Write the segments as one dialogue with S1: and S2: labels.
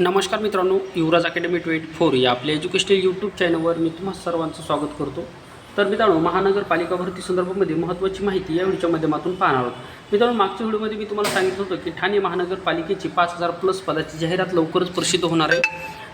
S1: नमस्कार मित्रांनो युवराज academy twenty four या आपल्या एज्युकेशनल यूट्यूब चॅनलवर मी तुम्हा सर्वांचं स्वागत करतो. तर मित्रांनो महानगरपालिका भरती संदर्भामध्ये महत्त्वाची माहिती या व्हिडिओच्या माध्यमातून पाहणार आहोत. मित्रांनो मागच्या व्हिडिओमध्ये मी तुम्हाला सांगितलं होतं की ठाणे महानगरपालिकेची पाच हजार प्लस पदाची जाहिरात लवकरच प्रसिद्ध होणार आहे.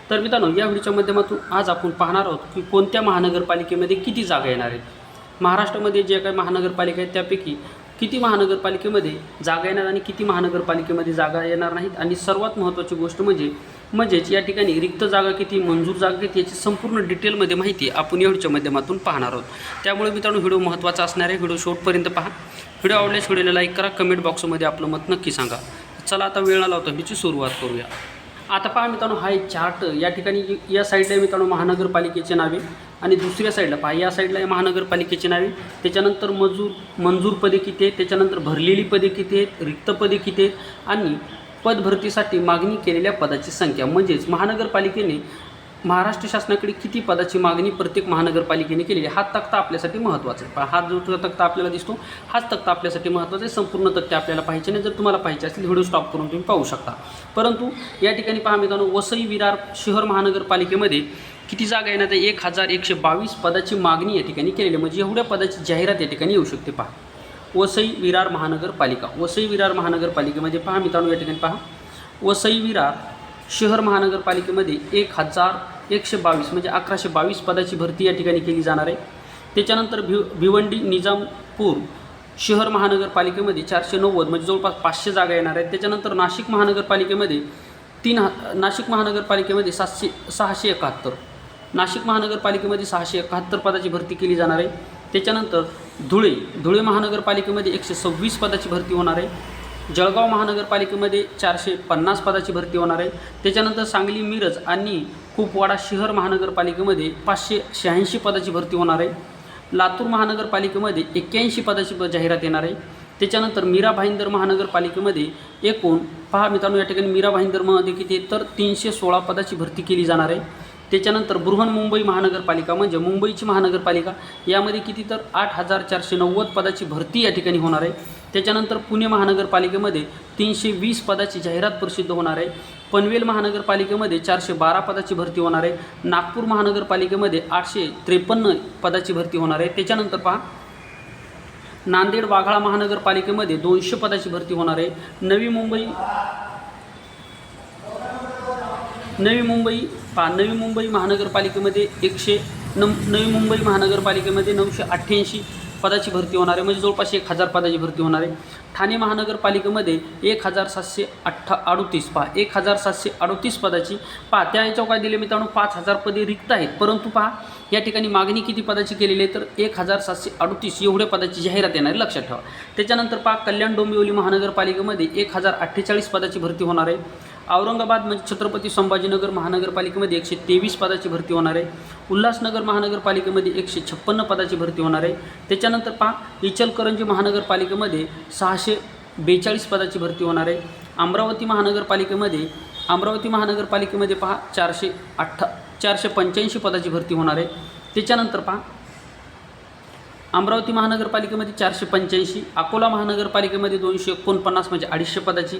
S1: तर मित्रांनो या व्हिडिओच्या माध्यमातून आज आपण पाहणार आहोत की कोणत्या महानगरपालिकेमध्ये किती जागा येणार आहेत. महाराष्ट्रामध्ये जे काही महानगरपालिका आहेत त्यापैकी किती महानगरपालिकेमध्ये जागा येणार आणि किती महानगरपालिकेमध्ये जागा येणार नाहीत. आणि सर्वात महत्त्वाची गोष्ट म्हणजे म्हणजेच या ठिकाणी रिक्त जागा किती मंजूर जागा किती याची संपूर्ण डिटेलमध्ये माहिती आपण व्हिडिओच्या माध्यमातून पाहणार आहोत. त्यामुळे मित्रांनो व्हिडिओ महत्त्वाचा असणार आहे. व्हिडिओ शेवटपर्यंत पहा. व्हिडिओ आवडल्यास व्हिडिओला लाईक करा. कमेंट बॉक्समध्ये आपलं मत नक्की सांगा. चला आता वेळ न लावता ह्याची सुरुवात करूया. आता पहा मित्रांनो हा एक चार्ट या ठिकाणी या साईडला मित्रांनो महानगरपालिकेचे नावे आणि दुसऱ्या साईडला पहा. या साईडला आहे महानगरपालिकेची नावे. त्याच्यानंतर मजूर मंजूर पदे किती आहेत? त्याच्यानंतर भरलेली पदे किती आहेत? रिक्त पदे किती आहेत? आणि पदभरतीसाठी मागणी केलेल्या पदाची संख्या. म्हणजेच महानगरपालिकेने महाराष्ट्र शासनाकडे किती पदाची मागणी प्रत्येक महानगरपालिकेने केलेली आहे? हा तक्ता आपल्यासाठी महत्त्वाचा आहे. पहा हा जो तक्ता आपल्याला दिसतो हाच तक्ता आपल्यासाठी महत्त्वाचा आहे. संपूर्ण तक्ते आपल्याला पाहिजे नाही. जर तुम्हाला पाहिजे असेल व्हिडिओ स्टॉप करून तुम्ही पाहू शकता. परंतु या ठिकाणी पहा मित्रांनो वसई विरार शहर महानगरपालिकेमध्ये किती जागा येण्यात एक हजार एकशे बावीस पदाची मागणी या ठिकाणी केलेली आहे. म्हणजे एवढ्या पदाची जाहिरात या ठिकाणी येऊ शकते पहा. वसई विरार महानगरपालिका. वसई विरार महानगरपालिकेमध्ये म्हणजे पहा मित्रांनो या ठिकाणी पहा. वसई विरार शहर महानगरपालिकेमध्ये एक हजार एकशे बावीस म्हणजे अकराशे बावीस पदाची भरती या ठिकाणी केली जाणार आहे. त्याच्यानंतर भिव भिवंडी निजामपूर शहर महानगरपालिकेमध्ये चारशे नव्वद म्हणजे जवळपास पाचशे जागा येणार आहेत. त्याच्यानंतर नाशिक महानगरपालिकेमध्ये तीन ह नाशिक महानगरपालिकेमध्ये सातशे सहाशे एकाहत्तर. नाशिक महानगरपालिकेमध्ये सहाशे एकाहत्तर पदाची भरती केली जाणार आहे. त्याच्यानंतर धुळे धुळे महानगरपालिकेमध्ये एकशे सव्वीस पदाची भरती होणार आहे. जळगाव महानगरपालिकेमध्ये चारशे पन्नास पदाची भरती होणार आहे. त्याच्यानंतर सांगली मिरज आणि कुपवाडा शहर महानगरपालिकेमध्ये पाचशे शहाऐंशी पदाची भरती होणार आहे. लातूर महानगरपालिकेमध्ये एक्क्याऐंशी पदाची जाहिरात येणार आहे. त्याच्यानंतर मीरा भाईंदर महानगरपालिकेमध्ये एकूण पहा मित्रांनो या ठिकाणी मीरा भाईंदरमध्ये किती तर तीनशे सोळा पदाची भरती केली जाणार आहे. त्याच्यानंतर बृहन्मुंबई महानगरपालिका म्हणजे मुंबईची महानगरपालिका यामध्ये किती तर आठ हजार चारशे नव्वद पदाची भरती या ठिकाणी होणार आहे. त्याच्यानंतर पुणे महानगरपालिकेमध्ये तीनशे वीस पदाची जाहिरात प्रसिद्ध होणार आहे. पनवेल महानगरपालिकेमध्ये चारशे बारा पदाची भरती होणार आहे. नागपूर महानगरपालिकेमध्ये आठशे त्रेपन्न पदाची भरती होणार आहे. त्याच्यानंतर पहा नांदेड वाघाळा महानगरपालिकेमध्ये दोनशे पदाची भरती होणार आहे. नवी मुंबई नवी मुंबई पा नवी मुंबई महानगरपालिकेमध्ये एकशे नम नवी मुंबई महानगरपालिकेमध्ये नऊशे अठ्ठ्याऐंशी पदाची भरती होणार आहे. म्हणजे जवळपास एक हजार पदाची भरती होणार आहे. ठाणे महानगरपालिकेमध्ये एक हजार सातशे अठ्ठा अडतीस पहा एक हजार सातशे अडतीस पदाची पहा त्या याच्यावर काय दिले मित्रांनो पाच हजार पदे रिक्त आहेत. परंतु पहा या ठिकाणी मागणी किती पदाची केलेली आहे? तर एक हजार सातशे अडतीस एवढ्या पदाची जाहिरात येणार आहे. लक्षात ठेवा. त्याच्यानंतर पहा कल्याण डोंबिवली महानगरपालिकेमध्ये एक हजार अठ्ठेचाळीस पदाची भरती होणार आहे. औरंगाबाद म्हणजे छत्रपती संभाजीनगर महानगरपालिकेमध्ये एकशे तेवीस पदाची भरती होणार आहे. उल्हासनगर महानगरपालिकेमध्ये एकशे छप्पन्न पदाची भरती होणार आहे. त्याच्यानंतर पहा इचलकरंजी महानगरपालिकेमध्ये सहाशे बेचाळीस पदाची भरती होणार आहे. अमरावती महानगरपालिकेमध्ये अमरावती महानगरपालिकेमध्ये पहा चारशे अठ्ठा चारशे पंच्याऐंशी पदाची भरती होणार आहे. त्याच्यानंतर पहा अमरावती महानगरपालिकेमध्ये चारशे पंच्याऐंशी अकोला महानगरपालिकेमध्ये दोनशे एकोणपन्नास म्हणजे अडीचशे पदाची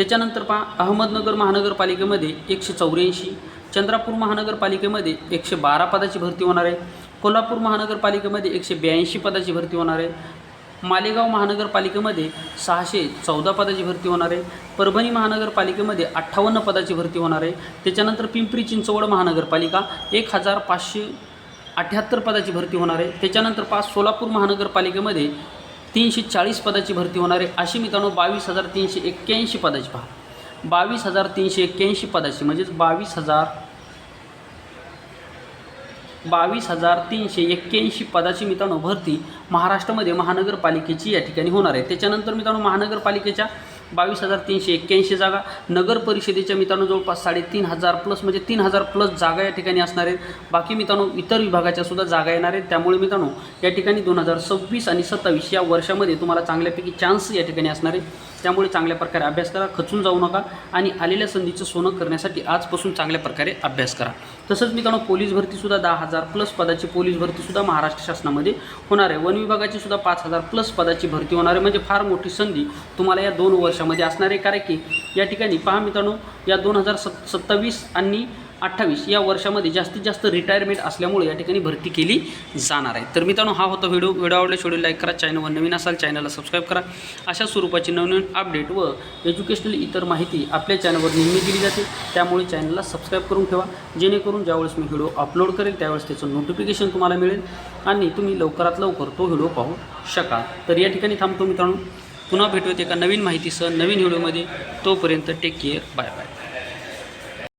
S1: त्याच्यानंतर पहा अहमदनगर महानगरपालिकेमध्ये एकशे चौऱ्याऐंशी चंद्रापूर महानगरपालिकेमध्ये एकशे बारा पदाची भरती होणार आहे. कोल्हापूर महानगरपालिकेमध्ये एकशे ब्याऐंशी पदाची भरती होणार आहे. मालेगाव महानगरपालिकेमध्ये सहाशे चौदा पदाची भरती होणार आहे. परभणी महानगरपालिकेमध्ये अठ्ठावन्न पदाची भरती होणार आहे. त्याच्यानंतर पिंपरी चिंचवड महानगरपालिका एक हजार पाचशे अठ्ठ्याहत्तर पदाची भरती होणार आहे. त्याच्यानंतर पाच सोलापूर महानगरपालिकेमध्ये तीनशे चाळीस पदाची भरती होणार आहे. अशी मित्रांनो बावीस हजार तीनशे एक्क्याऐंशी पदाची पहा. बावीस हजार तीनशे एक्क्याऐंशी पदाची म्हणजेच बावीस हजार बावीस हजार तीनशे एक्क्याऐंशी पदाची मित्रांनो भरती महाराष्ट्रामध्ये महानगरपालिकेची या ठिकाणी होणार आहे. त्याच्यानंतर मित्रांनो महानगरपालिकेच्या बावीस हजार तीनशे एक्क्याऐंशी जागा. नगर परिषदेच्या मित्रांनो जवळपास साडेतीन हजार प्लस म्हणजे तीन हजार प्लस जागा या ठिकाणी असणार आहेत. बाकी मित्रांनो इतर विभागाच्या सुद्धा जागा येणार आहेत. त्यामुळे मित्रांनो या ठिकाणी दोन हजार सव्वीस आणि सत्तावीस या वर्षामध्ये तुम्हाला चांगल्यापैकी चान्स या ठिकाणी असणार आहे त्यामुळे चांगल्या प्रकारे अभ्यास करा खचून जाऊ नका आणि आलेल्या संधीचं सोनं करण्यासाठी आजपासून चांगल्या प्रकारे अभ्यास करा. तसंच मित्रांनो पोलीस भरतीसुद्धा दहा हजार प्लस पदाची पोलीस भरतीसुद्धा महाराष्ट्र शासनामध्ये होणार आहे. वन विभागाची सुद्धा पाच हजार प्लस पदाची भरती होणार आहे. म्हणजे फार मोठी संधी तुम्हाला या दोन वर्ष वर्षामध्ये असणारे आहे की या ठिकाणी पहा मित्रांनो या दोन हजार सत् सत्तावीस आणि अठ्ठावीस या वर्षामध्ये जास्तीत जास्त रिटायरमेंट असल्यामुळे या ठिकाणी भरती केली जाणार आहे. तर मित्रांनो हा होता व्हिडिओ. व्हिडिओ आवडल्यास व्हिडिओ लाईक करा चॅनलवर नवीन असाल चॅनलला सबस्क्राईब करा. अशा स्वरूपाची नवनवीन अपडेट व एज्युकेशनल इतर माहिती आपल्या चॅनलवर नेहमी दिली जाते. त्यामुळे चॅनलला सबस्क्राईब करून ठेवा. जेणेकरून ज्यावेळेस मी व्हिडिओ अपलोड करेल त्यावेळेस त्याचं नोटिफिकेशन तुम्हाला मिळेल आणि तुम्ही लवकरात लवकर तो व्हिडिओ पाहू शकाल. तर या ठिकाणी थांबतो मित्रांनो. पुन्हा भेटूयात एका नवीन माहितीसह नवीन व्हिडिओमध्ये. तोपर्यंत टेक केअर बाय बाय